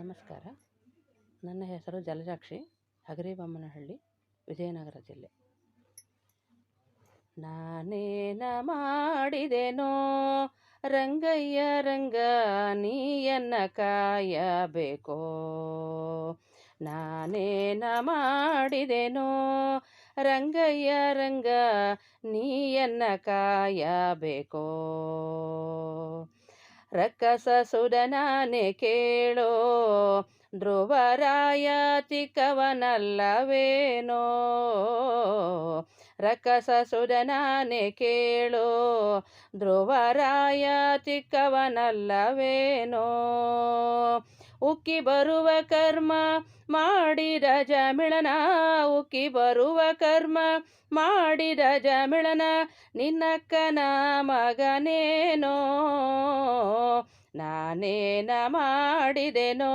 ನಮಸ್ಕಾರ. ನನ್ನ ಹೆಸರು ಜಲಜಾಕ್ಷಿ, ಹಗರಿಬೊಮ್ಮನಹಳ್ಳಿ, ವಿಜಯನಗರ ಜಿಲ್ಲೆ. ನಾನೇನ ಮಾಡಿದೆನೋ, ರಂಗಯ್ಯ ರಂಗ ನೀಯನ್ನ ಕಾಯಬೇಕೋ? ನಾನೇನ ಮಾಡಿದೆನೋ, ರಂಗಯ್ಯ ರಂಗ ನೀಯನ್ನ ಕಾಯಬೇಕೋ? ರಕ್ಕಸ ಸುಡನಾನೆ ಕೇಳೋ ಧ್ರುವರಾಯತಿಕವನಲ್ಲವೇನೋ. ರಕ್ಕಸ ಸುಡನಾನೆ ಕೇಳೋ ಧ್ರುವರಾಯ ಚಿಕ್ಕವನಲ್ಲವೇನೋ ಉಕ್ಕಿ ಬರುವ ಕರ್ಮ ಮಾಡಿದ ಜಮಿಳನ ಉಕ್ಕಿ ಬರುವ ಕರ್ಮ ಮಾಡಿದ ಜಮಿಳನ ನಿನ್ನಕ್ಕನ ಮಗನೇನೋ ನಾನೇನ ಮಾಡಿದೆನೋ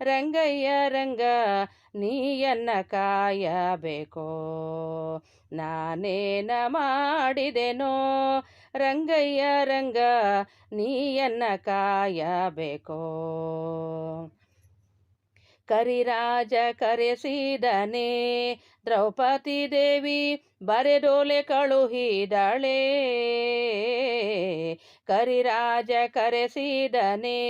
ರಂಗಯ್ಯ ರಂಗ ನೀಯನ್ನ ಕಾಯಬೇಕೋ? ನಾನೇನ ಮಾಡಿದೆನೋ? ರಂಗಯ್ಯ ರಂಗ ನೀಯನ್ನ ಕಾಯಬೇಕೋ? ಕರಿರಾಜ ಕರೆಸಿದನೆ ದ್ರೌಪದಿ ದೇವಿ ಬರೆದೋಲೆ ಕಳುಹಿದಳೆ ಕರಿರಾಜ ಕರೆಸಿದನೆ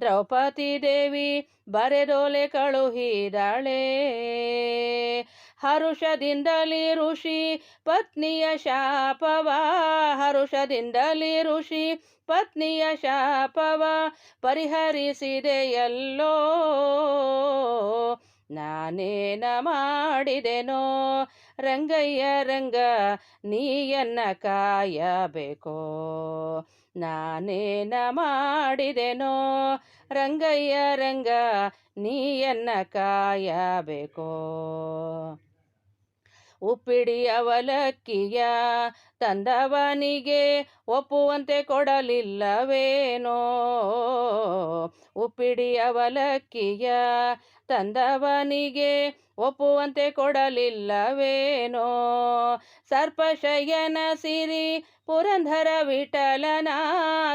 ದ್ರೌಪದಿ ದೇವಿ ಬರೆದೋಲೆ ಕಳುಹಿದಳೆ ಹರುಷದಿಂದಲಿ ಋಷಿ ಪತ್ನಿಯ ಶಾಪವ ಹರುಷದಿಂದಲಿ ಋಷಿ ಪತ್ನಿಯ ಶಾಪವ ಪರಿಹರಿಸಿದೆಯಲ್ಲೋ ನಾನೇನ ಮಾಡಿದೆನೋ? ರಂಗಯ್ಯ, ರಂಗ, ನೀಯನ್ನ ಕಾಯಬೇಕೋ? ನಾನೇನ ಮಾಡಿದೆನೋ? ರಂಗಯ್ಯ, ರಂಗ, ನೀಯನ್ನ ಕಾಯಬೇಕೋ? ಉಪ್ಪಿಡಿ ಅವಲಕ್ಕಿಯ ತಂದವನಿಗೆ ಒಪ್ಪುವಂತೆ ಕೊಡಲಿಲ್ಲವೇನೋ? ಉಪ್ಪಿಡಿ ಅವಲಕ್ಕಿಯ ತಂದವನಿಗೆ ಒಪ್ಪುವಂತೆ ಕೊಡಲಿಲ್ಲವೇನೋ? ಸರ್ಪಶಯನ ಸಿರಿ ಪುರಂದರ ವಿಠಲನ,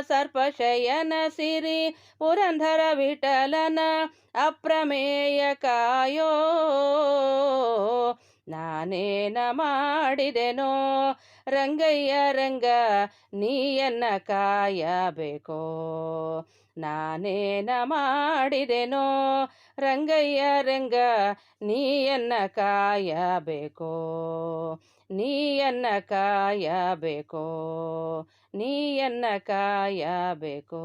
ಸರ್ಪಶಯನ ಸಿರಿ ಪುರಂಧರ ವಿಠಲನ ಅಪ್ರಮೇಯ ಕಾಯೋ? ನಾನೇನ ಮಾಡಿದೆನೋ? ರಂಗಯ್ಯ, ರಂಗ, ನೀಯನ್ನ ಕಾಯಬೇಕೋ? ನಾನೇನ ಮಾಡಿದೆನೋ? ರಂಗಯ್ಯ, ರಂಗ, ನೀಯನ್ನ ಕಾಯಬೇಕೋ? ನೀಯನ್ನ ಕಾಯಬೇಕೋ? ನೀಯನ್ನ ಕಾಯಬೇಕೋ?